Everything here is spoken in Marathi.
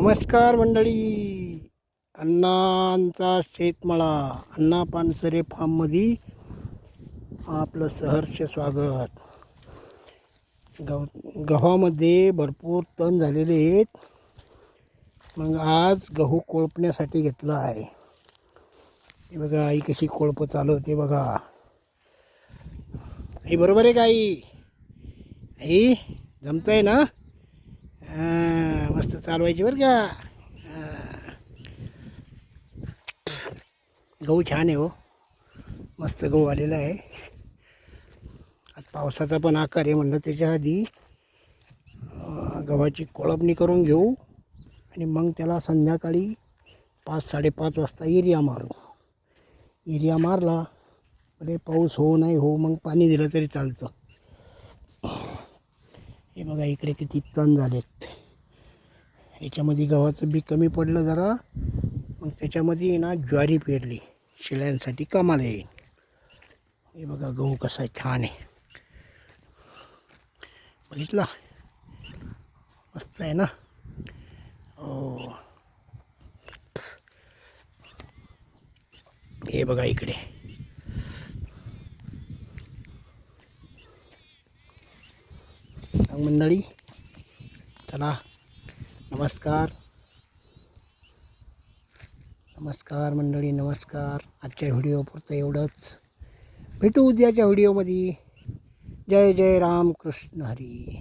नमस्कार मंडळी. अण्णांचा शेतमाळा अण्णा पानसरे फार्ममध्ये आपलं सहर्ष स्वागत. गव गव्हामध्ये भरपूर तण झालेले आहेत. मग आज गहू कोळपण्यासाठी घेतला आहे. हे बघा आई कशी कोळपं चालवते बघा. आई बरोबर आहे का आई? आई जमतंय ना? चालवायची बरं का? गहू छान आहे हो. मस्त गहू आलेला आहे. आज पावसाचा पण आकार आहे म्हणलं त्याच्या आधी गव्हाची कोळपणी करून घेऊ आणि मग त्याला संध्याकाळी पाच साडेपाच वाजता एरिया मारू. एरिया मारला म्हणजे पाऊस हो नाही हो मग पाणी दिलं तरी चालतं. हे बघा इकडे किती तण झालेत. याच्यामध्ये गव्हाचं बी कमी पडलं जरा. मग त्याच्यामध्ये ना ज्वारी पेरली. शिळ्यांसाठी कामाला येईल. हे बघा गहू कसा आहे छान आहे. बघितला? मस्त आहे ना? हो. हे बघा इकडे. मंडळी चला. नमस्कार. नमस्कार मंडळी नमस्कार. आजच्या व्हिडिओपुरतं एवढंच. भेटू उद्याच्या व्हिडिओमध्ये. जय जय राम कृष्ण हरी.